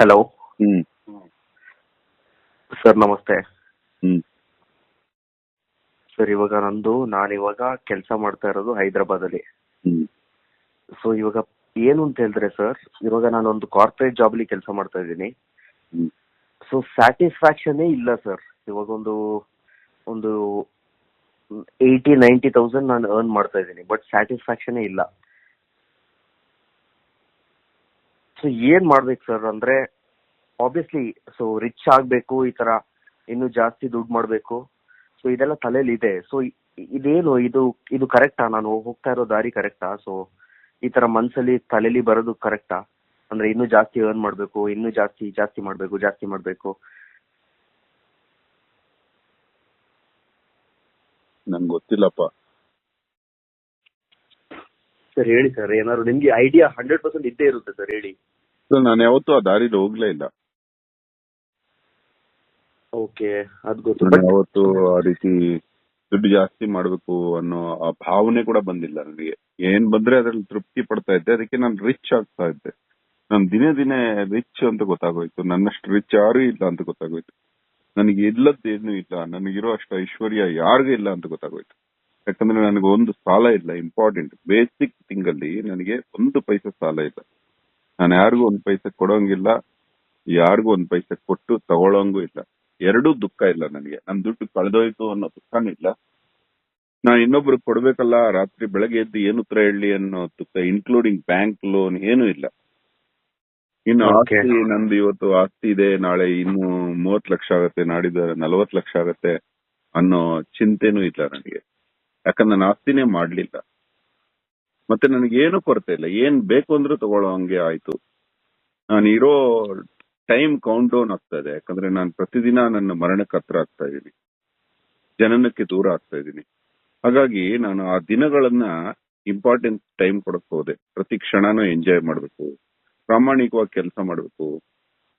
Hello ಹ್ಮ್. Sir ನಮಸ್ತೆ. ಹ್ಮ್. Sir ಇವಾಗ ನಂದು ನಾನು ಇವಾಗ ಕೆಲಸ ಮಾಡ್ತಾ ಇರೋದು ಹೈದರಾಬಾದಲ್ಲಿ. ಹ್ಮ್. ಸೊ ಇವಾಗ ಏನು ಅಂತ ಹೇಳಿದ್ರೆ ಸರ್ ಇವಾಗ ನಾನೊಂದು ಕಾರ್ಪೊರೇಟ್ ಅಲ್ಲಿ ಕೆಲಸ ಮಾಡ್ತಾ ಇದ್ದೀನಿ. ಹ್ಮ್. ಸೊ ಸ್ಯಾಟಿಸ್ಫ್ಯಾಕ್ಷನ್ನೇ ಇಲ್ಲ ಸರ್. ಇವಾಗ ಒಂದು ಒಂದು ಏಯ್ಟಿ ನೈಂಟಿ ತೌಸಂಡ್ ನಾನು ಅರ್ನ್ ಮಾಡ್ತಾ ಇದ್ದೀನಿ. ಬಟ್ ಸ್ಯಾಟಿಸ್ಫ್ಯಾಕ್ಷನ್ನೇ ಇಲ್ಲ. ಸೊ ಏನ್ ಮಾಡ್ಬೇಕು ಸರ್ ಅಂದ್ರೆ ಆಬ್ವಿಯಸ್ಲಿ ಸೊ ರಿಚ್ ಆಗ್ಬೇಕು, ಈ ತರ ಇನ್ನು ಜಾಸ್ತಿ ದುಡ್ಡು ಮಾಡ್ಬೇಕು. ಸೊ ಇದೆಲ್ಲ ತಲೆಯಲ್ಲಿ ಇದೆ. ಸೊ ಇದೇನು, ಇದು ಇದು ಕರೆಕ್ಟಾ ನಾನು ಹೋಗ್ತಾ ಇರೋ ದಾರಿ ಕರೆಕ್ಟಾ ಸೊ ಈ ತರ ಮನ್ಸಲ್ಲಿ ತಲೆಯಲ್ಲಿ ಬರೋದು ಕರೆಕ್ಟಾ ಅಂದ್ರೆ ಇನ್ನೂ ಜಾಸ್ತಿ ಅರ್ನ್ ಮಾಡ್ಬೇಕು, ಇನ್ನೂ ಜಾಸ್ತಿ ಜಾಸ್ತಿ ಮಾಡ್ಬೇಕು ಜಾಸ್ತಿ ಮಾಡ್ಬೇಕು. ನಂಗೆ ಗೊತ್ತಿಲ್ಲಪ್ಪ. ಸರ್ ಹೇಳಿ ಸರ್ ಏನಾದ್ರು ನಿಮ್ಗೆ ಐಡಿಯಾ ಹಂಡ್ರೆಡ್ ಪರ್ಸೆಂಟ್ ಇದ್ದೇ ಇರುತ್ತೆ ಸರ್ ಹೇಳಿ. ಸರ್ ನಾನು ಯಾವತ್ತೂ ಆ ದಾರಿಲಿ ಹೋಗ್ಲೇ ಇಲ್ಲ. ಓಕೆ ಅದ್ ಗೊತ್ತು. ನಾನು ಬಟ್ ಯಾವತ್ತೂ ಆ ರೀತಿ ದುಡ್ಡು ಜಾಸ್ತಿ ಮಾಡ್ಬೇಕು ಅನ್ನೋ ಆ ಭಾವನೆ ಕೂಡ ಬಂದಿಲ್ಲ ನನಗೆ. ಏನ್ ಬಂದ್ರೆ ಅದ್ರಲ್ಲಿ ತೃಪ್ತಿ ಪಡ್ತಾ ಇದ್ದೆ ಅದಕ್ಕೆ ನಾನು ರಿಚ್ ಆಗ್ತಾ ಇದ್ದೆ. ನಾನು ದಿನೇ ದಿನೇ ರಿಚ್ ಅಂತ ಗೊತ್ತಾಗೋಯ್ತು. ನನ್ನಷ್ಟು ರಿಚ್ ಯಾರು ಇಲ್ಲ ಅಂತ ಗೊತ್ತಾಗೋಯ್ತು. ನನಗೆ ಇಲ್ಲದ್ದೇನು ಇಲ್ಲ. ನನಗಿರೋ ಅಷ್ಟು ಐಶ್ವರ್ಯ ಯಾರಿಗೂ ಇಲ್ಲ ಅಂತ ಗೊತ್ತಾಗೋಯ್ತು. ಯಾಕಂದ್ರೆ ನನಗೆ ಒಂದು ಸಾಲ ಇಲ್ಲ ಇಂಪಾರ್ಟೆಂಟ್ ಬೇಸಿಕ್ ತಿಂಗಲ್ಲಿ ಅಲ್ಲಿ ನನಗೆ ಒಂದು ಪೈಸೆ ಸಾಲ ಇಲ್ಲ. ನಾನು ಯಾರಿಗೂ ಒಂದು ಪೈಸೆ ಕೊಡೋಂಗಿಲ್ಲ ಯಾರಿಗೂ ಒಂದು ಪೈಸೆ ಕೊಟ್ಟು ತಗೊಳಂಗೂ ಇಲ್ಲ. ಎರಡೂ ದುಃಖ ಇಲ್ಲ ನನಗೆ. ನನ್ನ ದುಡ್ಡು ಕಳೆದೋಯ್ತು ಅನ್ನೋ ದುಃಖನೂ ಇಲ್ಲ. ನಾನು ಇನ್ನೊಬ್ರಿಗೆ ಕೊಡ್ಬೇಕಲ್ಲ ರಾತ್ರಿ ಬೆಳಗ್ಗೆ ಎದ್ದು ಏನು ಉತ್ತರ ಹೇಳಿ ಅನ್ನೋ ದುಃಖ ಇನ್ಕ್ಲೂಡಿಂಗ್ ಬ್ಯಾಂಕ್ ಲೋನ್ ಏನೂ ಇಲ್ಲ. ಇನ್ನು ಆಸ್ತಿ ನಂದು ಇವತ್ತು ಆಸ್ತಿ ಇದೆ ನಾಳೆ ಇನ್ನು ಮೂವತ್ ಲಕ್ಷ ಆಗತ್ತೆ ನಾಡಿದ ನಲವತ್ ಲಕ್ಷ ಆಗತ್ತೆ ಅನ್ನೋ ಚಿಂತೆನೂ ಇಲ್ಲ ನನಗೆ. ಯಾಕಂದ್ರೆ ನಾನು ಆಸ್ತಿನೇ ಮಾಡ್ಲಿಲ್ಲ. ಮತ್ತೆ ನನಗೆ ಏನು ಕೊರತೆ ಇಲ್ಲ. ಏನ್ ಬೇಕು ಅಂದ್ರೂ ತಗೊಳ್ಳೋ ಹಂಗೆ ಆಯ್ತು. ನಾನು ಇರೋ ಟೈಮ್ ಕೌಂಟ್ ಡೌನ್ ಆಗ್ತಾ ಇದೆ. ಯಾಕಂದ್ರೆ ನಾನು ಪ್ರತಿದಿನ ನನ್ನ ಮರಣಕ್ಕೆ ಹತ್ರ ಆಗ್ತಾ ಇದ್ದೀನಿ ಜನನಕ್ಕೆ ದೂರ ಆಗ್ತಾ ಇದ್ದೀನಿ ಹಾಗಾಗಿ ನಾನು ಆ ದಿನಗಳನ್ನ ಇಂಪಾರ್ಟೆಂಟ್ ಟೈಮ್ ಕೊಡಕ್ ಹೋದೆ. ಪ್ರತಿ ಕ್ಷಣನೂ ಎಂಜಾಯ್ ಮಾಡ್ಬೇಕು. ಪ್ರಾಮಾಣಿಕವಾಗಿ ಕೆಲಸ ಮಾಡ್ಬೇಕು.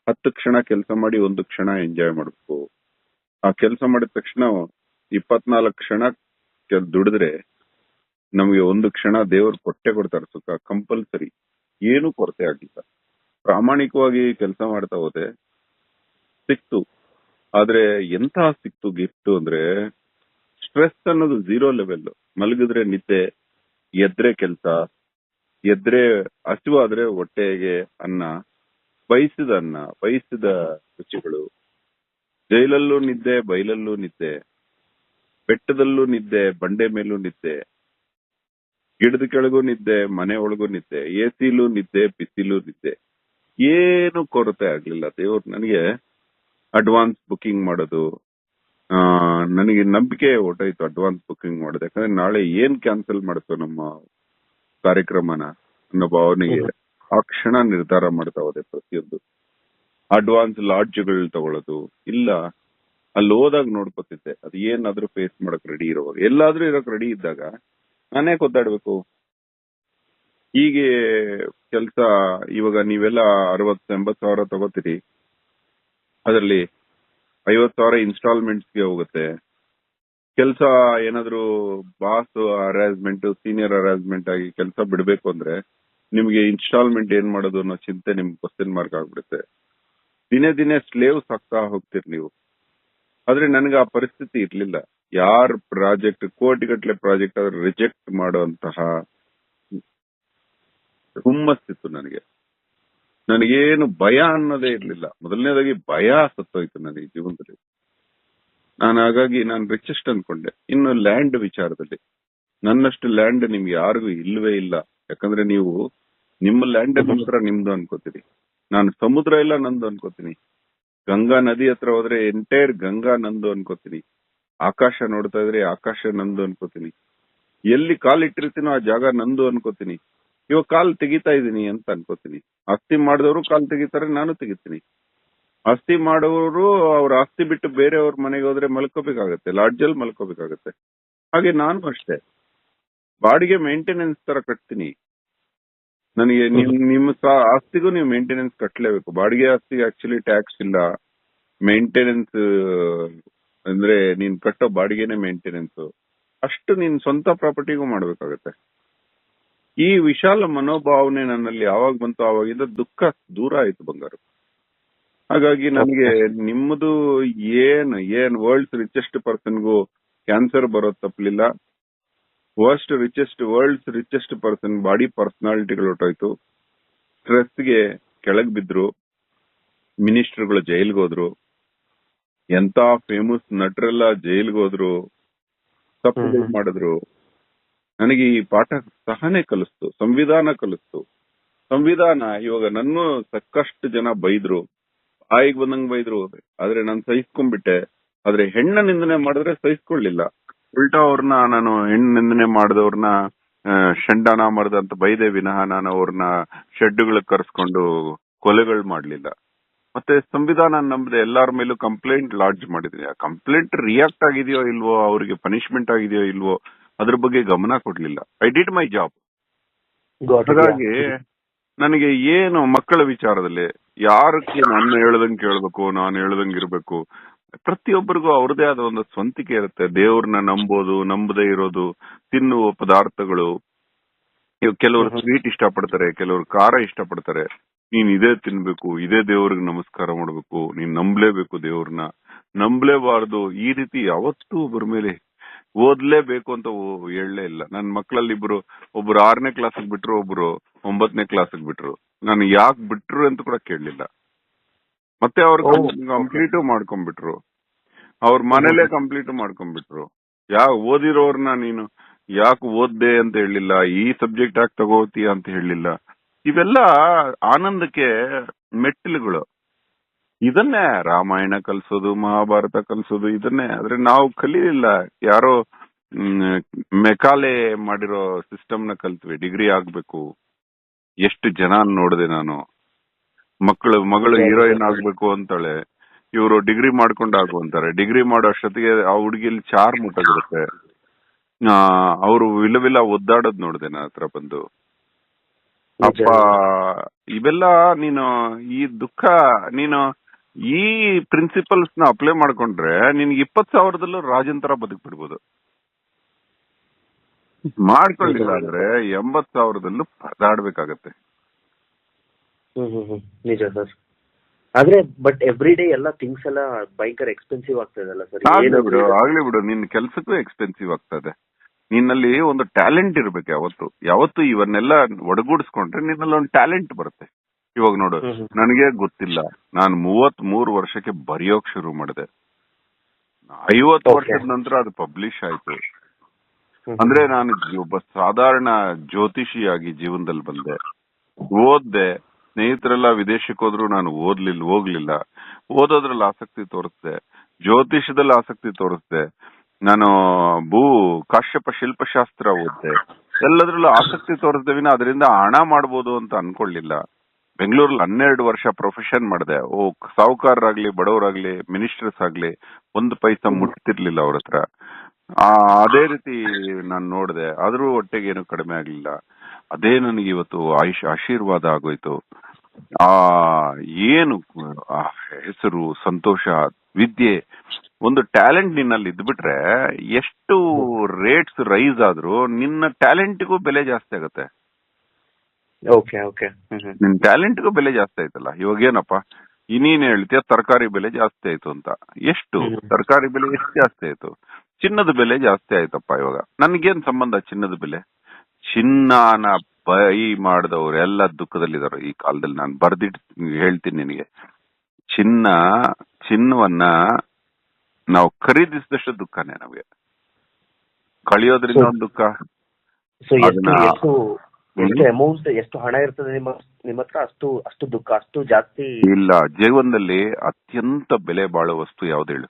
ಹತ್ತು ಕ್ಷಣ ಕೆಲಸ ಮಾಡಿ ಒಂದು ಕ್ಷಣ ಎಂಜಾಯ್ ಮಾಡ್ಬೇಕು. ಆ ಕೆಲಸ ಮಾಡಿದ ತಕ್ಷಣ ಇಪ್ಪತ್ನಾಲ್ಕು ಕ್ಷಣ ಕೆಲ್- ದುಡಿದ್ರೆ ನಮಗೆ ಒಂದು ಕ್ಷಣ ದೇವರು ಕೊಟ್ಟೆ ಕೊಡ್ತಾರೆ ಸುಖ, ಕಂಪಲ್ಸರಿ. ಏನು ಕೊರತೆ ಆಗಿಲ್ಲ ಪ್ರಾಮಾಣಿಕವಾಗಿ ಕೆಲಸ ಮಾಡ್ತಾ ಹೋದೆ. ಸಿಕ್ತು. ಆದ್ರೆ ಎಂತ ಸಿಕ್ತು ಗಿಫ್ಟ್ ಅಂದ್ರೆ ಸ್ಟ್ರೆಸ್ ಅನ್ನೋದು ಝೀರೋ ಲೆವೆಲ್. ಮಲಗಿದ್ರೆ ನಿದ್ದೆ, ಎದ್ರೆ ಕೆಲಸ, ಎದ್ರೆ ಹಸಿವಾದ್ರೆ ಹೊಟ್ಟೆಗೆ ಅನ್ನ, ಬಯಸಿದ ಅನ್ನ, ಬಯಸಿದ ರುಚಿಗಳು. ಜೈಲಲ್ಲೂ ನಿದ್ದೆ, ಬೈಲಲ್ಲೂ ನಿದ್ದೆ. ಬೆಟ್ಟದಲ್ಲೂ ನಿದ್ದೆ ಬಂಡೆ ಮೇಲೂ ನಿದ್ದೆ ಗಿಡದ ಕೆಳಗೂ ನಿದ್ದೆ ಮನೆ ಒಳಗೂ ನಿದ್ದೆ ಎಸಿಲೂ ನಿದ್ದೆ ಬಿಸಿಲೂ ನಿದ್ದೆ. ಏನು ಕೊರತೆ ಆಗ್ಲಿಲ್ಲ. ದೇವ್ರು ನನಗೆ ಅಡ್ವಾನ್ಸ್ ಬುಕಿಂಗ್ ಮಾಡೋದು ಆ ನನಗೆ ನಂಬಿಕೆ ಹೊಟ್ಟೋಯ್ತು ಅಡ್ವಾನ್ಸ್ ಬುಕಿಂಗ್ ಮಾಡೋದು. ಯಾಕಂದ್ರೆ ನಾಳೆ ಏನ್ ಕ್ಯಾನ್ಸಲ್ ಮಾಡುತ್ತೋ ನಮ್ಮ ಕಾರ್ಯಕ್ರಮನ ಅನ್ನೋ ಭಾವನೆಗೆ ಆ ಕ್ಷಣ ನಿರ್ಧಾರ ಮಾಡ್ತಾ ಹೋದೆ ಪ್ರತಿಯೊಂದು. ಅಡ್ವಾನ್ಸ್ ಲಾಡ್ಜ್ಗಳು ತಗೊಳ್ಳೋದು ಇಲ್ಲ ಅಲ್ಲಿ ಹೋದಾಗ ನೋಡ್ಕೊತಿದ್ದೆ. ಅದು ಏನಾದ್ರೂ ಫೇಸ್ ಮಾಡಕ್ ರೆಡಿ ಇರುವಾಗ. ಎಲ್ಲಾದ್ರೂ ಇರೋಕ್ ರೆಡಿ ಇದ್ದಾಗ ನಾನೇ ಗೊತ್ತಾಡ್ಬೇಕು ಹೀಗೆ ಕೆಲಸ ಇವಾಗ ನೀವೆಲ್ಲ ಅರವತ್ ಎಂಬತ್ ಸಾವಿರ ತಗೋತೀರಿ. ಅದರಲ್ಲಿ ಐವತ್ ಸಾವಿರ ಇನ್ಸ್ಟಾಲ್ಮೆಂಟ್ಸ್ಗೆ ಹೋಗುತ್ತೆ. ಕೆಲಸ ಏನಾದ್ರು ಬಾಸ್ ಅರೇಂಜ್ಮೆಂಟ್ ಸೀನಿಯರ್ ಅರೇಂಜ್ಮೆಂಟ್ ಆಗಿ ಕೆಲಸ ಬಿಡಬೇಕು ಅಂದ್ರೆ ನಿಮ್ಗೆ ಇನ್ಸ್ಟಾಲ್ಮೆಂಟ್ ಏನ್ ಮಾಡೋದು ಅನ್ನೋ ಚಿಂತೆ ನಿಮ್ಗೆ ಕ್ವಶನ್ ಮಾರ್ಕ್ ಆಗ್ಬಿಡುತ್ತೆ. ದಿನೇ ದಿನೇ ಸ್ಲೇವ್ಸ್ ಆಗ್ತಾ ಹೋಗ್ತೀರಿ ನೀವು. ಆದ್ರೆ ನನಗೆ ಆ ಪರಿಸ್ಥಿತಿ ಇರ್ಲಿಲ್ಲ. ಯಾರ್ ಪ್ರಾಜೆಕ್ಟ್ ಕೋಟಿಗಟ್ಲೆ ಪ್ರಾಜೆಕ್ಟ್ ಆದ್ರೆ ರಿಜೆಕ್ಟ್ ಮಾಡುವಂತಹ ಹುಮ್ಮಸ್ತಿತ್ತು ನನಗೆ. ನನಗೇನು ಭಯ ಅನ್ನೋದೇ ಇರ್ಲಿಲ್ಲ. ಮೊದಲನೇದಾಗಿ ಭಯ ಸತ್ತೋಯ್ತು ನನಗೆ ಜೀವನದಲ್ಲಿ. ನಾನು ಹಾಗಾಗಿ ನಾನು ರಿಚೆಸ್ಟ್ ಅನ್ಕೊಂಡೆ. ಇನ್ನು ಲ್ಯಾಂಡ್ ವಿಚಾರದಲ್ಲಿ. ನನ್ನಷ್ಟು ಲ್ಯಾಂಡ್ ನಿಮ್ಗೆ ಯಾರಿಗೂ ಇಲ್ವೇ ಇಲ್ಲ. ಯಾಕಂದ್ರೆ ನೀವು ನಿಮ್ಮ ಲ್ಯಾಂಡ್ ಮಾತ್ರ ನಿಮ್ದು ಅನ್ಕೋತೀರಿ. ನಾನು ಸಮುದ್ರ ಇಲ್ಲ ನಂದು ಅನ್ಕೋತೀನಿ. ಗಂಗಾ ನದಿ ಹತ್ರ ಹೋದ್ರೆ ಎಂಟೈರ್ ಗಂಗಾ ನಂದು ಅನ್ಕೋತೀನಿ. ಆಕಾಶ ನೋಡ್ತಾ ಇದ್ರೆ ಆಕಾಶ ನಂದು ಅನ್ಕೋತೀನಿ. ಎಲ್ಲಿ ಕಾಲ್ ಇಟ್ಟಿರ್ತೀನೋ ಆ ಜಾಗ ನಂದು ಅನ್ಕೋತೀನಿ. ಇವಾಗ ಕಾಲ್ ತೆಗಿತಾ ಇದೀನಿ ಅಂತ ಅನ್ಕೋತೀನಿ. ಆಸ್ತಿ ಮಾಡಿದವರು ಕಾಲ್ ತೆಗಿತಾರೆ, ನಾನು ತೆಗಿತೀನಿ. ಆಸ್ತಿ ಮಾಡೋರು ಅವ್ರ ಆಸ್ತಿ ಬಿಟ್ಟು ಬೇರೆಯವ್ರ ಮನೆಗೆ ಹೋದ್ರೆ ಮಲ್ಕೋಬೇಕಾಗತ್ತೆ ಲಾಡ್ಜಲ್ಲಿ ಮಲ್ಕೋಬೇಕಾಗತ್ತೆ. ಹಾಗೆ ನಾನು ಅಷ್ಟೇ. ಬಾಡಿಗೆ ಮೇಂಟೆನೆನ್ಸ್ ತರ ಕಟ್ತೀನಿ. ನನಗೆ ನಿಮ್ ನಿಮ್ಮ ಆಸ್ತಿಗೂ ನೀವು ಮೇಂಟೆನೆನ್ಸ್ ಕಟ್ಟಲೇಬೇಕು ಬಾಡಿಗೆ ಆಸ್ತಿಗೆ ಆಕ್ಚುಲಿ ಟ್ಯಾಕ್ಸ್ ಇಲ್ಲ. ಮೇಂಟೆನೆನ್ಸ್ ಅಂದ್ರೆ ನೀನ್ ಕಟ್ಟೋ ಬಾಡಿಗೆನೆ ಮೇಂಟೆನೆನ್ಸ್ ಅಷ್ಟು ನೀನ್ ಸ್ವಂತ ಪ್ರಾಪರ್ಟಿಗೂ ಮಾಡ್ಬೇಕಾಗತ್ತೆ. ಈ ವಿಶಾಲ ಮನೋಭಾವನೆ ನನ್ನಲ್ಲಿ ಯಾವಾಗ ಬಂತು ಆವಾಗಿಂದ ದುಃಖ ದೂರ ಆಯ್ತು ಬಂಗಾರ. ಹಾಗಾಗಿ ನನಗೆ ನಿಮ್ಮದು ಏನ್ ಏನ್ ವರ್ಲ್ಡ್ಸ್ ರಿಚೆಸ್ಟ್ ಪರ್ಸನ್ಗೂ ಕ್ಯಾನ್ಸರ್ ಬರೋದ್ ತಪ್ಪಲಿಲ್ಲ worst richest world's richest person body ಪರ್ಸನಾಲಿಟಿಗಳು ಹೊಟ್ಟೋಯ್ತು ಸ್ಟ್ರೆಸ್ಗೆ ಕೆಳಗ್ ಬಿದ್ರು ಮಿನಿಸ್ಟರ್ಗಳು ಜೈಲ್ಗೆ ಹೋದ್ರು ಎಂತ ಫೇಮಸ್ ನಟರೆಲ್ಲ ಜೈಲ್ಗೆ ಹೋದ್ರು ತಪ್ಪು. ಮಾಡಿದ್ರು. ನನಗೆ ಈ ಪಾಠ ಸಹನೆ ಕಲಿಸ್ತು ಸಂವಿಧಾನ ಕಲಿಸ್ತು. ಸಂವಿಧಾನ ಇವಾಗ ನನ್ನ ಸಾಕಷ್ಟು ಜನ ಬೈದ್ರು. ಬಾಯಿಗೆ ಬಂದಂಗ್ ಬೈದ್ರು. ಆದ್ರೆ ನಾನು ಸಹಿಸ್ಕೊಂಡ್ಬಿಟ್ಟೆ. ಆದ್ರೆ ಹೆಣ್ಣ ನಿಂದನೆ ಮಾಡಿದ್ರೆ ಸಹಿಸ್ಕೊಳ್ಳಿಲ್ಲ. ಉಲ್ಟಾ ಅವ್ರನ್ನ ನಾನು ಹೆಣ್ಣು ನಿಂದನೆ ಮಾಡಿದವ್ರನ್ನ ಶಂಡಾನ ಮರದ ಅಂತ ಬೈದೆ ವಿನಃ ನಾನು ಅವ್ರನ್ನ ಶೆಡ್ಗಳಿಗೆ ಕರ್ಸ್ಕೊಂಡು ಕೊಲೆಗಳು ಮಾಡ್ಲಿಲ್ಲ. ಮತ್ತೆ ಸಂವಿಧಾನ ನಂಬದೆ ಎಲ್ಲಾರ ಮೇಲೂ ಕಂಪ್ಲೇಂಟ್ ಲಾಡ್ಜ್ ಮಾಡಿದ್ರಿ. ಆ ಕಂಪ್ಲೇಂಟ್ ರಿಯಾಕ್ಟ್ ಆಗಿದೆಯೋ ಇಲ್ವೋ ಅವ್ರಿಗೆ ಪನಿಷ್ಮೆಂಟ್ ಆಗಿದೆಯೋ ಇಲ್ವೋ ಅದ್ರ ಬಗ್ಗೆ ಗಮನ ಕೊಡ್ಲಿಲ್ಲ. ಐ ಡಿಡ್ ಮೈ ಜಾಬ್ ಹಾಗಾಗಿ ನನಗೆ ಏನು ಮಕ್ಕಳ ವಿಚಾರದಲ್ಲಿ ಯಾರಕ್ಕೆ ನಾನು ಹೇಳದಂಗೆ ಕೇಳಬೇಕು ನಾನು ಹೇಳದಂಗೆ ಇರ್ಬೇಕು ಪ್ರತಿಯೊಬ್ಬರಿಗೂ ಅವ್ರದೇ ಆದ ಒಂದು ಸ್ವಂತಿಕೆ ಇರುತ್ತೆ. ದೇವ್ರನ್ನ ನಂಬೋದು ನಂಬದೇ ಇರೋದು ತಿನ್ನುವ ಪದಾರ್ಥಗಳು. ಇವ್ ಕೆಲವರು ಸ್ವೀಟ್ ಸ್ವೀಟ್ ಇಷ್ಟಪಡ್ತಾರೆ ಕೆಲವರು ಖಾರ ಇಷ್ಟಪಡ್ತಾರೆ. ನೀನ್ ಇದೇ ತಿನ್ಬೇಕು ಇದೇ ದೇವ್ರಿಗೆ ನಮಸ್ಕಾರ ಮಾಡ್ಬೇಕು ನೀನ್ ನಂಬಲೇಬೇಕು ದೇವ್ರನ್ನ. ನಂಬಲೇಬಾರ್ದು ಈ ರೀತಿ ಯಾವತ್ತೂ ಒಬ್ಬರ ಮೇಲೆ ಓದ್ಲೇಬೇಕು ಅಂತ ಹೇಳಲೇ ಇಲ್ಲ. ನನ್ ಮಕ್ಕಳಲ್ಲಿ ಇಬ್ರು ಒಬ್ರು ಆರನೇ ಕ್ಲಾಸ್ ಬಿಟ್ರು ಒಬ್ರು ಒಂಬತ್ತನೇ ಕ್ಲಾಸ್ ಬಿಟ್ರು. ನಾನು ಯಾಕೆ ಬಿಟ್ರು ಅಂತ ಕೂಡ ಕೇಳಲಿಲ್ಲ. ಮತ್ತೆ ಅವ್ರ ಕಂಪ್ಲೀಟ್ ಮಾಡ್ಕೊಂಡ್ಬಿಟ್ರು. ಅವ್ರ ಮನೇಲೆ ಕಂಪ್ಲೀಟ್ ಮಾಡ್ಕೊಂಡ್ಬಿಟ್ರು. ಯಾ ಓದಿರೋರ್ನ ನೀನು? ಯಾಕೆ ಓದ್ದೆ ಅಂತ ಹೇಳಿಲ್ಲ ಈ ಸಬ್ಜೆಕ್ಟ್ ಯಾಕೆ ತಗೋತೀಯ ಅಂತ ಹೇಳಿಲ್ಲ ಇವೆಲ್ಲ ಆನಂದಕ್ಕೆ ಮೆಟ್ಟಿಲುಗಳು. ಇದನ್ನೇ ರಾಮಾಯಣ ಕಲ್ಸೋದು ಮಹಾಭಾರತ ಕಲ್ಸೋದು ಇದನ್ನೇ. ಆದ್ರೆ ನಾವು ಕಲೀಲಿಲ್ಲ. ಯಾರೋ ಮೆಕಾಲೆ ಮಾಡಿರೋ ಸಿಸ್ಟಮ್ನ ಕಲ್ತ್ವಿ. ಡಿಗ್ರಿ ಆಗ್ಬೇಕು. ಎಷ್ಟು ಜನ ನೋಡಿದೆ ನಾನು? ಮಕ್ಕಳು ಮಗಳು ಹೀರೋಯಿನ್ ಆಗ್ಬೇಕು ಅಂತಾಳೆ. ಇವರು ಡಿಗ್ರಿ ಮಾಡ್ಕೊಂಡು ಆಗು ಅಂತಾರೆ ಡಿಗ್ರಿ ಮಾಡೋ ಅಷ್ಟೊತ್ತಿಗೆ ಆ ಹುಡುಗಿಲಿ ಚಾರ್ ಮುಟ್ಟೋಗಿರುತ್ತೆ. ಅವರು ವಿಲ ವಿಲ ಒದ್ದಾಡೋದ್ ನೋಡಿದೆ ನನ್ನ ಹತ್ರ ಬಂದು. ಅಪ್ಪ ಇವೆಲ್ಲ ನೀನು ಈ ದುಃಖ ನೀನು ಈ ಪ್ರಿನ್ಸಿಪಲ್ಸ್ನ ಅಪ್ಲೈ ಮಾಡ್ಕೊಂಡ್ರೆ ನಿನ್ಗೆ ಇಪ್ಪತ್ ಸಾವಿರದಲ್ಲೂ ರಾಜನ್ ತರ ಬದುಕ್ಬಿಡ್ಬೋದು. ಮಾಡ್ಕೊಳ್ಳಿಲ್ಲ ಅಂದ್ರೆ ಎಂಬತ್ ಸಾವಿರದಲ್ಲೂ ಪರದಾಡ್ಬೇಕಾಗತ್ತೆ. ಹ್ಮ್ ಹ್ಮ್ ಹ್ಮ್. ನಿಜ ಸರ್ ಆದ್ರೆ ಬಟ್ ಎವ್ರಿ ಡೇ ಎಲ್ಲ ಥಿಂಗ್ಸ್ ಎಲ್ಲ ಭಯಂಕರ ಎಕ್ಸ್ಪೆನ್ಸಿವ್ ಆಗ್ತದಲ್ಲ ಸರ್ ಆಗ್ಲಿ ಬಿಡು ಆಗ್ಲಿ ಬಿಡು. ನಿನ್ ಕೆಲ್ಸಕ್ಕೂ ಎಕ್ಸ್ಪೆನ್ಸಿವ್ ಆಗ್ತದೆ. ನಿನ್ನಲ್ಲಿ ಒಂದು ಟ್ಯಾಲೆಂಟ್ ಇರ್ಬೇಕು ಯಾವತ್ತು. ಯಾವತ್ತು ಇವನ್ನೆಲ್ಲ ಒಡಗೂಡಿಸ್ಕೊಂಡ್ರೆ ನಿನ್ನಲ್ಲಿ ಒಂದು ಟ್ಯಾಲೆಂಟ್ ಬರುತ್ತೆ. ಇವಾಗ ನೋಡು. ನನಗೆ ಗೊತ್ತಿಲ್ಲ. ನಾನು ಮೂವತ್ ಮೂರು ವರ್ಷಕ್ಕೆ ಬರೆಯೋಕ್ ಶುರು ಮಾಡಿದೆ. ಐವತ್ತು. ವರ್ಷದ ನಂತರ ಅದು ಪಬ್ಲಿಷ್ ಆಯ್ತು. ಅಂದ್ರೆ ನಾನು ಒಬ್ಬ ಸಾಧಾರಣ ಜ್ಯೋತಿಷಿಯಾಗಿ ಜೀವನದಲ್ಲಿ ಬಂದೆ. ಓದ್ದೆ. ಸ್ನೇಹಿತರೆಲ್ಲ ವಿದೇಶಕ್ಕೆ ಹೋದ್ರು ನಾನು ಓದ್ಲಿಲ್ಲ ಹೋಗ್ಲಿಲ್ಲ. ಓದೋದ್ರಲ್ಲಿ ಆಸಕ್ತಿ ತೋರಿಸ್ದೆ. ಜ್ಯೋತಿಷದಲ್ಲಿ ಆಸಕ್ತಿ ತೋರಿಸ್ದೆ. ನಾನು ಭೂ, ಕಾಶ್ಯಪ ಶಿಲ್ಪಶಾಸ್ತ್ರ ಓದ್ದೆ. ಎಲ್ಲದ್ರಲ್ಲೂ ಆಸಕ್ತಿ ತೋರಿಸ್ದೆ ವಿನ ಅದರಿಂದ ಹಣ ಮಾಡ್ಬೋದು ಅಂತ ಅನ್ಕೊಳ್ಲಿಲ್ಲ ಬೆಂಗಳೂರಲ್ಲಿ ಹನ್ನೆರಡು ವರ್ಷ ಪ್ರೊಫೆಷನ್ ಮಾಡಿದೆ. ಓ, ಸಾಹುಕಾರರಾಗ್ಲಿ, ಬಡವರಾಗ್ಲಿ, ಮಿನಿಸ್ಟರ್ಸ್ ಆಗ್ಲಿ ಒಂದು ಪೈಸಾ ಮುಟ್ತಿರ್ಲಿಲ್ಲ ಅವ್ರ ಹತ್ರ. ಅದೇ ರೀತಿ ನಾನು ನೋಡಿದೆ. ಆದ್ರೂ ಹೊಟ್ಟೆಗೆ ಏನು ಕಡಿಮೆ ಆಗ್ಲಿಲ್ಲ. ಅದೇ ನನಗೆ ಇವತ್ತು ಆಯುಷ್ ಆಶೀರ್ವಾದ ಆಗೋಯ್ತು. ಆ ಏನು ಆ ಹೆಸರು ಸಂತೋಷ ವಿದ್ಯೆ ಒಂದು ಟ್ಯಾಲೆಂಟ್ ನಿನ್ನಲ್ಲಿ ಇದ್ಬಿಟ್ರೆ ಎಷ್ಟು ರೇಟ್ಸ್ ರೈಸ್ ಆದ್ರೂ ನಿನ್ನ ಟ್ಯಾಲೆಂಟ್ಗೂ ಬೆಲೆ ಜಾಸ್ತಿ ಆಗುತ್ತೆ. Okay okay. ನಿನ್ ಟ್ಯಾಲೆಂಟ್ಗೂ ಬೆಲೆ ಜಾಸ್ತಿ ಆಯ್ತಲ್ಲ ಇವಾಗ ಏನಪ್ಪ ಇನ್ನೇನು ಹೇಳ್ತೀಯ ತರಕಾರಿ ಬೆಲೆ ಜಾಸ್ತಿ ಆಯ್ತು ಅಂತ. ಎಷ್ಟು. ತರಕಾರಿ ಬೆಲೆ ಎಷ್ಟು ಜಾಸ್ತಿ ಆಯ್ತು? ಚಿನ್ನದ ಬೆಲೆ ಜಾಸ್ತಿ ಆಯ್ತಪ್ಪ ಇವಾಗ. ನನ್ಗೇನ್ ಸಂಬಂಧ ಚಿನ್ನದ ಬೆಲೆ? ಚಿನ್ನನ ಬೈ ಮಾಡಿದವ್ರು ಎಲ್ಲ ದುಃಖದಲ್ಲಿದ್ದಾರೆ ಈ ಕಾಲದಲ್ಲಿ. ನಾನು ಬರ್ದಿಟ್ ಹೇಳ್ತೀನಿ ನಿನಗೆ. ಚಿನ್ನ ಚಿನ್ನವನ್ನ ನಾವು ಖರೀದಿಸಿದಷ್ಟು ದುಃಖನೇ ನಮಗೆ. ಕಳಿಯೋದ್ರಿಂದ ಒಂದು ದುಃಖ. ಎಷ್ಟು ಅಮೌಂಟ್ ಎಷ್ಟು ಹಣ ಇರ್ತದೆ ನಿಮ್ಮ ನಿಮ್ಮ ಹತ್ರ ಅಷ್ಟು ಅಷ್ಟು ದುಃಖ ಅಷ್ಟು ಜಾಸ್ತಿ ಇಲ್ಲ ಜೀವನದಲ್ಲಿ ಅತ್ಯಂತ ಬೆಲೆ ಬಾಳೋ ವಸ್ತು ಯಾವ್ದು ಹೇಳು.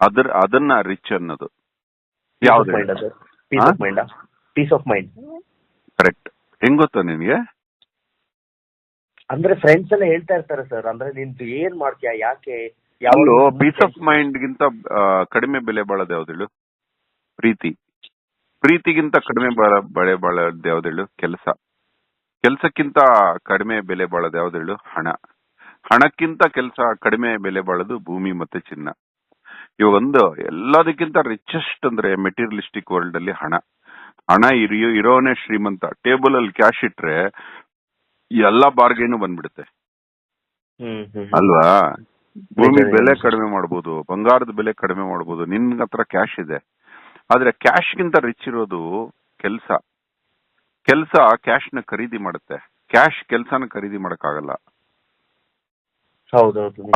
ಅದ್ರ ಅದನ್ನ ರಿಚ್ ಅನ್ನೋದು. ಯಾವ್ದು ಪೀಸ್ ಆಫ್ ಮೈಂಡ್ ಕರೆಕ್ಟ್ ಹೆಂಗ್ ಗೊತ್ತು ನಿನ್ಗೆ? ಅಂದ್ರೆ ಫ್ರೆಂಡ್ಸ್ ಎಲ್ಲ ಹೇಳ್ತಾ ಇರ್ತಾರೆ ಸರ್ ಅಂದ್ರೆ ನಿಂದು ಏನ್ ಮಾಡ್ತೀಯಾ ಯಾಕೆ ಪೀಸ್ ಆಫ್ ಮೈಂಡ್ ಗಿಂತ ಕಡಿಮೆ ಬೆಲೆ ಬಾಳೋದು ಯಾವ್ದು ಹೇಳು? ಪ್ರೀತಿ. ಪ್ರೀತಿಗಿಂತ ಕಡಿಮೆ ಬಾಳ ಬೆಲೆ ಬಾಳೋದು ಯಾವ್ದು ಹೇಳು? ಕೆಲಸ. ಕೆಲಸಕ್ಕಿಂತ ಕಡಿಮೆ ಬೆಲೆ ಬಾಳೋದು ಯಾವ್ದು ಹೇಳು? ಹಣ. ಹಣಕ್ಕಿಂತ ಕೆಲಸ ಕಡಿಮೆ ಬೆಲೆ ಬಾಳದು ಭೂಮಿ ಮತ್ತೆ ಚಿನ್ನ. ಇವಾಗ ಒಂದು ಎಲ್ಲದಕ್ಕಿಂತ ರಿಚೆಸ್ಟ್ ಅಂದ್ರೆ ಮೆಟೀರಿಯಲಿಸ್ಟಿಕ್ ವರ್ಲ್ಡ್ ಅಲ್ಲಿ ಹಣ. ಹಣ ಇರಿಯೋ ಇರೋನೇ ಶ್ರೀಮಂತ. ಟೇಬಲ್ ಅಲ್ಲಿ ಕ್ಯಾಶ್ ಇಟ್ರೆ ಎಲ್ಲ ಬಾರ್ಗೇನು ಬಂದ್ಬಿಡುತ್ತೆ. ಅಲ್ವಾ? ಭೂಮಿ ಬೆಲೆ ಕಡಿಮೆ ಮಾಡ್ಬೋದು ಬಂಗಾರದ ಬೆಲೆ ಕಡಿಮೆ ಮಾಡ್ಬೋದು ನಿನ್ ಹತ್ರ ಕ್ಯಾಶ್ ಇದೆ. ಆದ್ರೆ ಕ್ಯಾಶ್ ಗಿಂತ ರಿಚ್ ಇರೋದು ಕೆಲಸ. ಕೆಲ್ಸ ಕ್ಯಾಶ್ನ ಖರೀದಿ ಮಾಡುತ್ತೆ. ಕ್ಯಾಶ್ ಕೆಲ್ಸನ ಖರೀದಿ ಮಾಡಕ್ಕಾಗಲ್ಲ.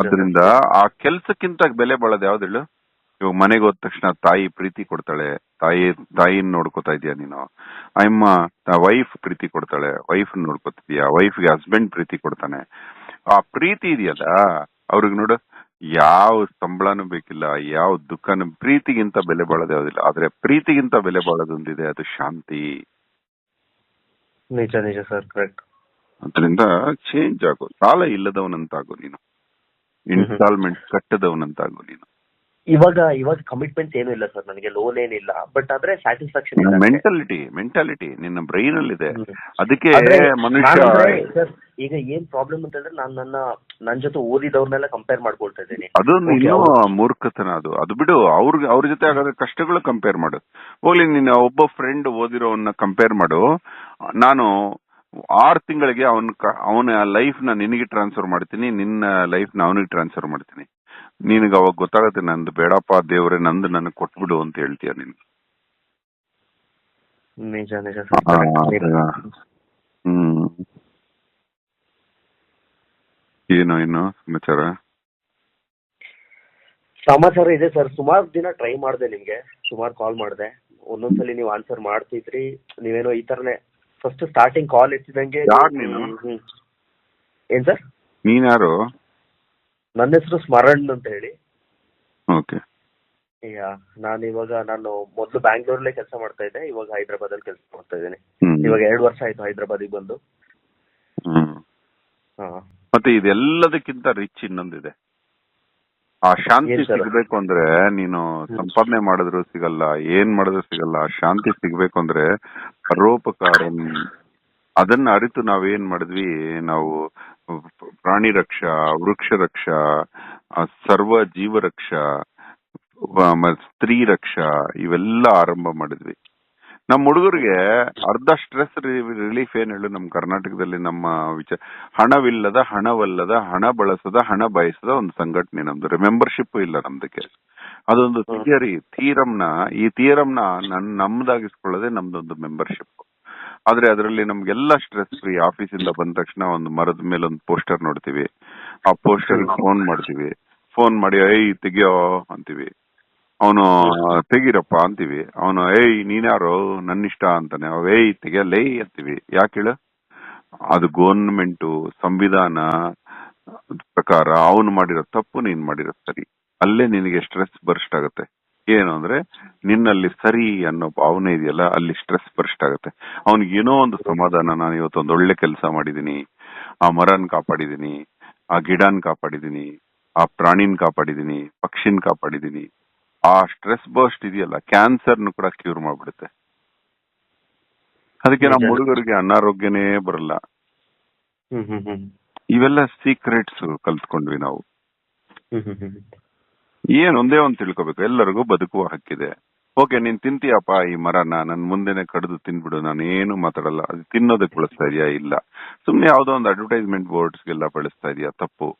ಅದರಿಂದ ಆ ಕೆಲ್ಸಕ್ಕಿಂತ ಬೆಲೆ ಬಾಳೋದು ಯಾವ್ದು ಹೇಳು? ಇವಾಗ ಮನೆಗೆ ಹೋದ ತಕ್ಷಣ ತಾಯಿ ಪ್ರೀತಿ ಕೊಡ್ತಾಳೆ. ತಾಯಿ ತಾಯಿನ ನೋಡ್ಕೋತಾ ಇದೀಯ ನೀನು? ಅಮ್ಮ ವೈಫ್ ಪ್ರೀತಿ ಕೊಡ್ತಾಳೆ. ವೈಫ್ ನೋಡ್ಕೋತಿದ್ಯಾ? ವೈಫ್ಗೆ ಹಸ್ಬೆಂಡ್ ಪ್ರೀತಿ ಕೊಡ್ತಾನೆ. ಆ ಪ್ರೀತಿ ಇದೆಯಲ್ಲ ಅವ್ರಿಗೆ ನೋಡು ಯಾವ ಸಂಬಳನೂ ಬೇಕಿಲ್ಲ ಯಾವ ದುಃಖನೂ ಪ್ರೀತಿಗಿಂತ ಬೆಲೆ ಬಾಳೋದು ಯಾವ್ದಿಲ್ಲ. ಆದ್ರೆ ಪ್ರೀತಿಗಿಂತ ಬೆಲೆ ಬಾಳೋದೊಂದಿದೆ ಅದು ಶಾಂತಿ. ನಿಜ ನಿಜ ಸರ್ ಕರೆಕ್ಟ್ ಅದರಿಂದ ಚೇಂಜ್ ಆಗು. ಸಾಲ ಇಲ್ಲದವನಂತಾಗು ನೀನು. ಇನ್ಸ್ಟಾಲ್ಮೆಂಟ್ ಕಟ್ಟದವನಂತಾಗು ನೀನು. ಇವಾಗ ಇವಾಗ ಕಮಿಟ್ಮೆಂಟ್ ಏನು ಇಲ್ಲ ಸರ್ ನನಗೆ ಲೋನ್ ಏನಿಲ್ಲ ಬಟ್ ಆದ್ರೆ ಸ್ಯಾಟಿಸ್ಫ್ಯಾಕ್ಷನ್ ಇಲ್ಲ ಮೆಂಟಾಲಿಟಿ ಮೆಂಟಾಲಿಟಿ ನಿನ್ನ ಬ್ರೈನ್ ಅಲ್ಲಿ ಇದೆ ಅದಕ್ಕೆ ಮನುಷ್ಯ ಈಗ ಏನ್ ಪ್ರಾಬ್ಲಮ್ ಅಂತಂದ್ರೆ ನಾನು ನನ್ನ ನನ್ನ ಜೊತೆ ಓದಿದವ್ರನ್ನೆಲ್ಲ ಕಂಪೇರ್ ಮಾಡ್ಕೊಳ್ತಾ ಇದ್ದೀನಿ. ಅದು ಇನ್ನೂ ಮೂರ್ಖತನ ಅದು. ಅದು ಬಿಡು ಅವ್ರಿಗೆ ಅವ್ರ ಜೊತೆ ಆಗೋದ್ರ ಕಷ್ಟಗಳು ಕಂಪೇರ್ ಮಾಡು. ಹೋಗ್ಲಿ ನಿನ್ನ ಒಬ್ಬ ಫ್ರೆಂಡ್ ಓದಿರೋವನ್ನ ಕಂಪೇರ್ ಮಾಡು. ನಾನು ಆರ್ ತಿಂಗಳಿಗೆ ಅವನ ಅವನ ಲೈಫ್ನ ನಿನಗೆ ಟ್ರಾನ್ಸ್ಫರ್ ಮಾಡ್ತೀನಿ ನಿನ್ನ ಲೈಫ್ನ ಅವನಿಗೆ ಟ್ರಾನ್ಸ್ಫರ್ ಮಾಡ್ತೀನಿ. ನಿನಗೆ ಅವಾಗ ಗೊತ್ತಾಗುತ್ತೆ ನಂದು ಬೇಡಪ್ಪ ದೇವ್ರೆ ನಂದು ನನಗೆ ಕೊಟ್ಬಿಡು ಅಂತ ಹೇಳ್ತೀಯ ನೀನು. ನಿಜ ನಿಜ. ಸರ್ ಹ್ಮ್. ಏನು ಇನ್ನು ಸಮಾಚಾರ? ಸಮಾಚಾರ ಇದೆ ಸರ್. ಸುಮಾರು ದಿನ ಟ್ರೈ ಮಾಡಿದೆ ನಿಮ್ಗೆ. ಸುಮಾರು ಕಾಲ್ ಮಾಡಿದೆ. ಒಂದೊಂದ್ಸಲಿ ನೀವು ಆನ್ಸರ್ ಮಾಡ್ತಿದ್ರಿ. ನೀವೇನೋ ಈ ತರನೇ ಫಸ್ಟ್ ಸ್ಟಾರ್ಟಿಂಗ್ ಕಾಲ್ ಎತ್ತಿದಂಗೆ ಯಾರ್ ನೀನು? ಹ್ಮ್. ಏನ್ ಸರ್? ನೀನ್ಯಾರು ನನ್ನ ಹೆಸರು ಸ್ಮರಣ್ ಅಂತ ಹೇಳಿ. ಓಕೆ. ಈಗ ನಾನು ಇವಾಗ ನಾನು ಮೊದಲು ಬ್ಯಾಂಗ್ಳೂರಲ್ಲೇ ಕೆಲಸ ಮಾಡ್ತಾ ಇದ್ದೆ ಇವಾಗ ಹೈದರಾಬಾದ್ ಅಲ್ಲಿ ಕೆಲಸ ಮಾಡ್ತಾ ಇದ್ದೀನಿ. ಇವಾಗ ಎರಡು ವರ್ಷ ಆಯ್ತು ಹೈದರಾಬಾದಿಗೆ ಬಂದು. ಮತ್ತೆ ಇದೆಲ್ಲದಕ್ಕಿಂತ ರಿಚ್ ಇನ್ನೊಂದಿದೆ. ಆ ಶಾಂತಿ ಸಿಗಬೇಕು ಸಿಗ್ಬೇಕು ಅಂದ್ರೆ ನೀನು ಸಂಪಾದನೆ ಮಾಡಿದ್ರು ಸಿಗಲ್ಲ ಏನ್ ಮಾಡಿದ್ರು ಸಿಗಲ್ಲ ಆ ಶಾಂತಿ ಸಿಗ್ಬೇಕು ಅಂದ್ರೆ ಪರೋಪಕಾರ ಅದನ್ನ ಅರಿತು ನಾವೇನ್ ಮಾಡಿದ್ವಿ ನಾವು ಪ್ರಾಣಿ ರಕ್ಷಾ ವೃಕ್ಷ ರಕ್ಷಾ ಸರ್ವ ಜೀವ ರಕ್ಷಾ ಸ್ತ್ರೀ ರಕ್ಷಾ ಇವೆಲ್ಲ ಆರಂಭ ಮಾಡಿದ್ವಿ. ನಮ್ಮ ಹುಡುಗರಿಗೆ ಅರ್ಧ ಸ್ಟ್ರೆಸ್ ರಿಲೀಫ್ ಏನ್ ಹೇಳು ನಮ್ಮ ಕರ್ನಾಟಕದಲ್ಲಿ ನಮ್ಮ ವಿಚಾರ ಹಣವಿಲ್ಲದ ಹಣವಲ್ಲದ ಹಣ ಬಳಸದ ಹಣ ಬಯಸದ ಒಂದು ಸಂಘಟನೆ ನಮ್ದು. ಮೆಂಬರ್ಶಿಪ್ ಇಲ್ಲ ನಮ್ದಕ್ಕೆ. ಅದೊಂದು. ಥಿಯರಿ ಥಿಯರಮ್ನ ಈ ಥಿಯರಮ್ನ ನನ್ ನಮ್ದಾಗಿಸ್ಕೊಳ್ಳೋದೇ ನಮ್ದೊಂದು ಮೆಂಬರ್ಶಿಪ್ ಆದ್ರೆ ಅದರಲ್ಲಿ ನಮ್ಗೆಲ್ಲ ಸ್ಟ್ರೆಸ್ ಫ್ರೀ ಆಫೀಸಿಂದ ಬಂದ ತಕ್ಷಣ ಒಂದು ಮರದ ಮೇಲೆ ಒಂದು ಪೋಸ್ಟರ್ ನೋಡ್ತೀವಿ. ಆ ಪೋಸ್ಟರ್ ಫೋನ್ ಮಾಡ್ತೀವಿ. ಫೋನ್ ಮಾಡಿ ಐ ತೆಗಿಯೋ, ಅಂತೀವಿ. ಅವನು, ತೆಗಿರಪ್ಪ, ಅಂತೀವಿ. ಅವನು, ಏಯ್, ನೀನ್ಯಾರು? ನನ್ನಿಷ್ಟ ಅಂತಾನೆ. ಅವ್, ಏಯ್ ತೆಗಿಯಲ್ಲೇ ಅಂತೀವಿ. ಯಾಕೆ ಹೇಳು? ಅದು ಗೌರ್ಮೆಂಟ್ ಸಂವಿಧಾನ ಪ್ರಕಾರ ಅವನು ಮಾಡಿರೋ ತಪ್ಪು ನೀನ್ ಮಾಡಿರೋ ಸರಿ. ಅಲ್ಲೇ ನಿನಗೆ ಸ್ಟ್ರೆಸ್ ಬರ್ಸ್ಟ್ ಆಗುತ್ತೆ. ಏನು ಅಂದ್ರೆ ನಿನ್ನಲ್ಲಿ ಸರಿ ಅನ್ನೋ ಭಾವನೆ ಇದೆಯಲ್ಲ ಅಲ್ಲಿ ಸ್ಟ್ರೆಸ್ ಬರ್ಸ್ಟ್ ಆಗುತ್ತೆ. ಅವನಿಗೆ ಏನೋ ಒಂದು ಸಮಾಧಾನ ನಾನು ಇವತ್ತೊಂದು ಒಳ್ಳೆ ಕೆಲಸ ಮಾಡಿದೀನಿ ಆ ಮರನ್ ಕಾಪಾಡಿದೀನಿ ಆ ಗಿಡನ್ ಕಾಪಾಡಿದೀನಿ ಆ ಪ್ರಾಣಿನ್ ಕಾಪಾಡಿದೀನಿ ಪಕ್ಷಿನ್ ಕಾಪಾಡಿದೀನಿ ಆ ಸ್ಟ್ರೆಸ್ ಬರ್ಸ್ಟ್ ಇದೆಯಲ್ಲ ಕ್ಯಾನ್ಸರ್ನು ಕೂಡ ಕ್ಯೂರ್ ಮಾಡ್ಬಿಡುತ್ತೆ. ಅದಕ್ಕೆ ನಮ್ಮ. ಹುಡುಗರಿಗೆ ಅನಾರೋಗ್ಯನೇ ಬರಲ್ಲ. ಇವೆಲ್ಲ ಸೀಕ್ರೆಟ್ಸ್ ಕಲ್ತ್ಕೊಂಡ್ವಿ ನಾವು. ಏನ್ ಒಂದೇ ಒಂದ್ ತಿಳ್ಕೊಬೇಕು. ಎಲ್ಲರಿಗೂ ಬದುಕುವ ಹಕ್ಕಿದೆ. ಓಕೆ ನೀನ್ ತಿಂತೀಯಪ್ಪ ಈ ಮರನ ನನ್ ಮುಂದೆನೆ ಕಡಿದು ತಿನ್ಬಿಡು ನಾನು ಏನು ಮಾತಾಡಲ್ಲ. ಅದು ತಿನ್ನೋದಕ್ಕೆ ಬಳಸ್ತಾ ಇದೆಯಾ? ಇಲ್ಲ. ಸುಮ್ನೆ ಯಾವ್ದೋ ಒಂದು ಅಡ್ವರ್ಟೈಸ್ಮೆಂಟ್ ಬೋರ್ಡ್ಸ್ ಗೆಲ್ಲ ಬಳಸ್ತಾ ಇದೆಯಾ? ತಪ್ಪು.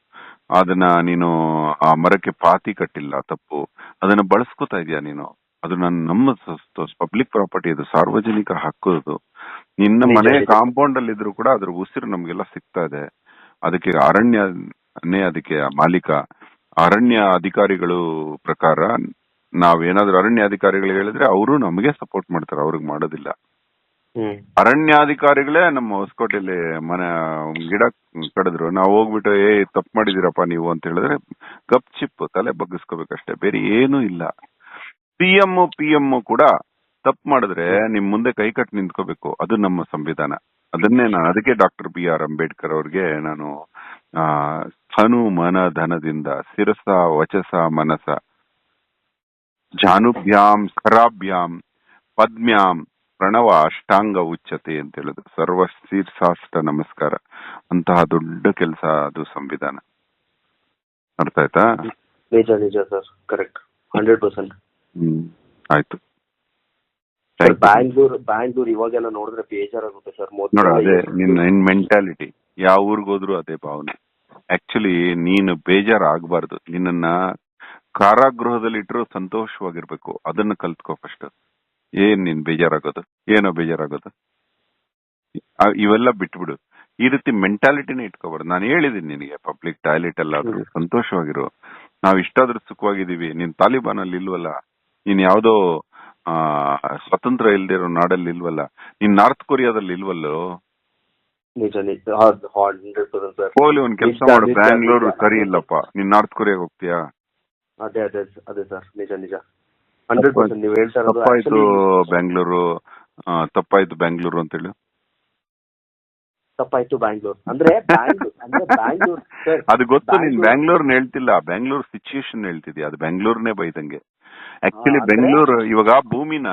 ಅದನ್ನ ನೀನು ಆ ಮರಕ್ಕೆ ಪಾತಿ ಕಟ್ಟಿಲ್ಲ ತಪ್ಪು. ಅದನ್ನ ಬಳಸ್ಕೊತಾ ಇದೀಯಾ ನೀನು? ಅದು ನನ್ನ ನಮ್ಮ ಪಬ್ಲಿಕ್ ಪ್ರಾಪರ್ಟಿ ಅದು ಸಾರ್ವಜನಿಕ ಹಕ್ಕು ಅದು. ನಿನ್ನ ಮನೆ ಕಾಂಪೌಂಡ್ ಅಲ್ಲಿ ಇದ್ರು ಕೂಡ ಅದ್ರ ಉಸಿರು ನಮ್ಗೆಲ್ಲ ಸಿಗ್ತಾ ಇದೆ. ಅದಕ್ಕೆ ಅರಣ್ಯನೇ ಅದಕ್ಕೆ ಮಾಲೀಕ. ಅರಣ್ಯ ಅಧಿಕಾರಿಗಳು ಪ್ರಕಾರ ನಾವೇನಾದ್ರೂ ಅರಣ್ಯ ಅಧಿಕಾರಿಗಳು ಹೇಳಿದ್ರೆ ಅವರು ನಮಗೆ ಸಪೋರ್ಟ್ ಮಾಡ್ತಾರೆ ಅವ್ರಿಗೆ ಮಾಡೋದಿಲ್ಲ. ಹ್ಮ್. ಅರಣ್ಯಾಧಿಕಾರಿಗಳೇ ನಮ್ಮ ಹೊಸಕೋಟೆಯಲ್ಲಿ ಮನೆ ಗಿಡ ಕಡಿದ್ರು. ನಾವು ಹೋಗ್ಬಿಟ್ಟು ಏ ತಪ್ಪು ಮಾಡಿದಿರಪ್ಪ ನೀವು ಅಂತ ಹೇಳಿದ್ರೆ ಗಪ್ ಚಿಪ್ ತಲೆ ಬಗ್ಗಿಸ್ಕೋಬೇಕಷ್ಟೇ ಬೇರೆ ಏನೂ ಇಲ್ಲ. ಪಿ ಎಂ ಪಿ ಎಂ ಕೂಡ ತಪ್ಪು ಮಾಡಿದ್ರೆ ನಿಮ್ ಮುಂದೆ ಕೈ ಕಟ್ಟಿ ನಿಂತ್ಕೋಬೇಕು. ಅದು ನಮ್ಮ ಸಂವಿಧಾನ. ಅದನ್ನೇ ನಾನು ಅದಕ್ಕೆ ಡಾಕ್ಟರ್ ಬಿ ಆರ್ ಅಂಬೇಡ್ಕರ್ ಅವ್ರಿಗೆ ನಾನು ಆ ಹನು ಮನ ಧನದಿಂದ ಶಿರಸ ವಚಸ ಮನಸ. ಜಾನುಭ್ಯಾಂ ಸರಾಭ್ಯಾಂ ಪದ್ಮ್ಯಾಂ ಪ್ರಣವ ಅಷ್ಟಾಂಗ ಉಚ್ಚತೆ ಅಂತ ಹೇಳಿದ್ರು ಸರ್ವ ಶೀರ್ಷಾಷ್ಟ ನಮಸ್ಕಾರ. ಅಂತಹ ದೊಡ್ಡ ಕೆಲಸ ಅದು ಸಂವಿಧಾನ. ಅರ್ಥ ಆಯ್ತಾ? ನಿಜ ನಿಜ sir. Correct hundred percent hmm ಆಯ್ತು. ಬ್ಯಾಂಗ್ಳೂರ್ ಬ್ಯಾಂಗ್ಳೂರ್ ಇವಾಗೆಲ್ಲ ನೋಡಿದ್ರೆ ಬೇಜಾರಾಗುತ್ತೆ ಸರ್. ನೋಡ ಅದೇ ನಿನ್ನ ನಿನ್ ಮೆಂಟಾಲಿಟಿ ಯಾವ ಊರ್ಗೋದ್ರು ಅದೇ ಭಾವನೆ. ಆಕ್ಚುಲಿ ನೀನು ಬೇಜಾರ್ ಆಗಬಾರ್ದು ನಿನ್ನನ್ನ ಕಾರಾಗೃಹದಲ್ಲಿ ಇಟ್ಟರು ಸಂತೋಷವಾಗಿರ್ಬೇಕು. ಅದನ್ನ ಕಲ್ತ್ಕೋ ಫಸ್ಟ್ ಏನ್ ನೀನ್ ಬೇಜಾರಾಗೋದು? ಏನೋ ಬೇಜಾರಾಗೋದು? ಇವೆಲ್ಲ ಬಿಟ್ಬಿಡು. ಈ ರೀತಿ ಮೆಂಟಾಲಿಟಿನೇ ಇಟ್ಕೋಬಾರ್ದು. ನಾನು ಹೇಳಿದೀನಿ ನಿನಗೆ ಪಬ್ಲಿಕ್ ಟಾಯ್ಲೆಟ್ ಎಲ್ಲಾದ್ರೂ ಸಂತೋಷವಾಗಿರು. ನಾವ್ ಇಷ್ಟಾದ್ರೂ ಸುಖವಾಗಿದೀವಿ ನೀನ್ ತಾಲಿಬಾನ್ ಅಲ್ಲಿ ಇಲ್ವಲ್ಲ? ನೀನ್ ಯಾವ್ದೋ ಆ ಸ್ವತಂತ್ರ ಇಲ್ದಿರೋ ನಾಡಲ್ಲಿ ಇಲ್ವಲ್ಲ? ನೀನ್ ನಾರ್ತ್ ಕೊರಿಯಾದಲ್ಲಿ ಇಲ್ವಲ್ಲೋ? ನಿಜ ನಿಜ ಹಂಡ್ರೆಡ್ ಪರ್ಸೆಂಟ್ ಸರ್ ಹೋಗ್ಲಿ ಒಂದ್ ಕೆಲಸ ಮಾಡು. ಬ್ಯಾಂಗ್ಳೂರ್ ಸರಿ ಇಲ್ಲಪ್ಪ. ನೀನ್ ನಾರ್ತ್ ಕೊರಿಯಾಗ ಹೋಗ್ತೀಯಾ? ಅದೇ ಅದೇ ಅದೇ ಸರ್ ನಿಜ. ನಿಜ ಹಂಡ್ರೆಡ್ ಪರ್ಸೆಂಟ್ ನೀವು ಹೇಳ್ತಾ ಇರೋದು ತಪ್ಪಾಯ್ತು ಬ್ಯಾಂಗ್ಳೂರು ತಪ್ಪಾಯ್ತು ಬ್ಯಾಂಗ್ಳೂರು ಅಂತ ಹೇಳಿ. ತಪ್ಪಾಯ್ತು ಬ್ಯಾಂಗ್ಳೂರ್ ಅಂದ್ರೆ ಬ್ಯಾಂಗ್ಳೂರ್ ಅದು ಗೊತ್ತು ನೀನ್ ಬ್ಯಾಂಗ್ಳೂರ್- ಬ್ಯಾಂಗ್ಳೂರ್ನ ಹೇಳ್ತಿಲ್ಲ. ಬ್ಯಾಂಗ್ಳೂರ್ ಸಿಚುಯೇಷನ್ ಹೇಳ್ತಿದ್ಯಾ? ಅದು ಬ್ಯಾಂಗ್ಳೂರ್ನೇ ಬೈದಂಗೆ. ಆಕ್ಚುಲಿ ಬೆಂಗಳೂರು ಇವಾಗ ಭೂಮಿನ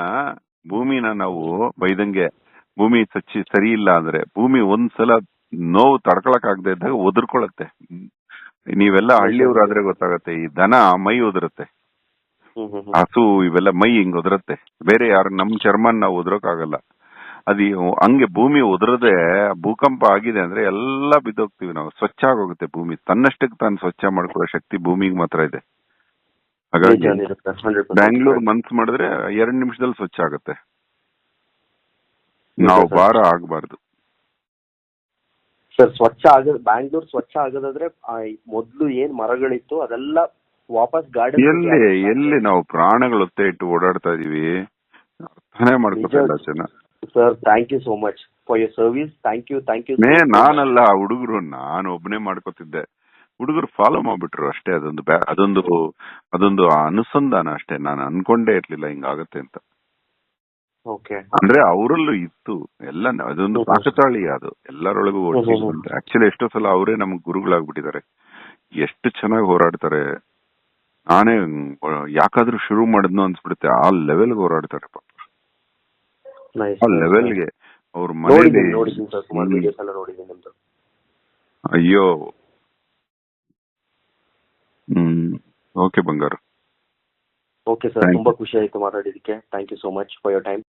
ಭೂಮಿನ ನಾವು ಬೈದಂಗೆ ಭೂಮಿ ಸಚ್ಚಿ ಸರಿ ಇಲ್ಲ ಅಂದ್ರೆ ಭೂಮಿ ಒಂದ್ಸಲ ನೋವು ತಡ್ಕೊಳಕ್ ಆಗದೆ ಇದ್ದಾಗ ಒದರ್ಕೊಳತ್ತೆ ನೀವೆಲ್ಲ ಹಳ್ಳಿಯವ್ರಾದ್ರೆ ಗೊತ್ತಾಗತ್ತೆ ಈ ದನ ಮೈ ಒದರುತ್ತೆ. ಹಸು ಇವೆಲ್ಲ ಮೈ ಹಿಂಗ್ ಉದುರತ್ತೆ ಬೇರೆ ಯಾರು ನಮ್ ಚರ್ಮನ್ ನಾವು ಒದರಕ್ಕಾಗಲ್ಲ ಅದು ಹಂಗೆ ಭೂಮಿ ಉದ್ರದೆ ಭೂಕಂಪ ಆಗಿದೆ ಅಂದ್ರೆ ಎಲ್ಲ ಬಿದ್ದೋಗ್ತೀವಿ ನಾವು. ಸ್ವಚ್ಛ ಆಗೋಗುತ್ತೆ ಭೂಮಿ. ತನ್ನಷ್ಟಕ್ಕೆ ತಾನು ಸ್ವಚ್ಛ ಮಾಡ್ಕೊಳ್ಳೋ ಶಕ್ತಿ ಭೂಮಿಗೆ ಮಾತ್ರ ಇದೆ. ಹಾಗಾಗಿ ಬ್ಯಾಂಗ್ಳೂರ್ ಮನ್ಸ್ ಮಾಡಿದ್ರೆ ಎರಡ್ ನಿಮಿಷದಲ್ಲಿ ಸ್ವಚ್ಛ ಆಗುತ್ತೆ. ನಾವು. ಭಾರ ಆಗ್ಬಾರ್ದು. ಸರ್ ಸ್ವಚ್ಛ ಆಗ ಬ್ಯಾಂಗ್ಳೂರ್ ಸ್ವಚ್ಛ ಆಗೋದಾದ್ರೆ ಮೊದ್ಲು ಏನ್ ಮರಗಳಿತ್ತು ಅದೆಲ್ಲ ವಾಪಸ್ ಗಾರ್ಡನ್ ಎಲ್ಲಿ ಎಲ್ಲಿ ನಾವು ಪ್ರಾಣಗಳು ಒತ್ತೆ ಇಟ್ಟು ಓಡಾಡ್ತಾ ಇದೀವಿ ಅರ್ಥನೇ ಮಾಡ್ಕೊತಿಲ್ಲ ಜನ. Sir thank you so much for your service thank you thank you May ನಾನಲ್ಲ ಹುಡುಗರು ನಾನು ಒಬ್ಬನೇ ಮಾಡ್ಕೋತಿದ್ದೆ. ಹುಡುಗರು ಫಾಲೋ ಮಾಡ್ಬಿಟ್ರು ಅಷ್ಟೇ ಅದೊಂದು ಅದೊಂದು ಅದೊಂದು ಅನುಸಂಧಾನ ಅಷ್ಟೇ. ನಾನು ಅನ್ಕೊಂಡೇ ಇರ್ಲಿಲ್ಲ ಹಿಂಗಾಗತ್ತೆ ಅಂತ. ಅಂದ್ರೆ ಅವರಲ್ಲೂ ಇತ್ತು. ಎಲ್ಲ ಅದೊಂದು ಪಾಕತಾಳಿ ಅದು. ಎಲ್ಲರೊಳಗೂ ಆಕ್ಚುಲಿ ಎಷ್ಟೋ ಸಲ ಅವರೇ ನಮ್ಗೆ ಗುರುಗಳಾಗ್ಬಿಟ್ಟಿದ್ದಾರೆ. ಎಷ್ಟು ಚೆನ್ನಾಗಿ ಹೋರಾಡ್ತಾರೆ. ನಾನೇ ಯಾಕಾದ್ರೂ ಶುರು ಮಾಡಿದ್ನೋ ಅನ್ಸ್ಬಿಡುತ್ತೆ. ಆ ಲೆವೆಲ್ಗೆ ಹೋರಾಡ್ತಾರೆ ಪಾಪ. ಆ ಲೆವೆಲ್ಗೆ ಅವ್ರ ಮನೇಲಿ ನಿಮ್ದು. ಅಯ್ಯೋ. ಹ್ಮ್. ಓಕೆ ಬಂಗಾರ. ಓಕೆ ಸರ್ ತುಂಬಾ ಖುಷಿ ಆಯ್ತು ಮಾತಾಡಿದಕ್ಕೆ thank you so much for your time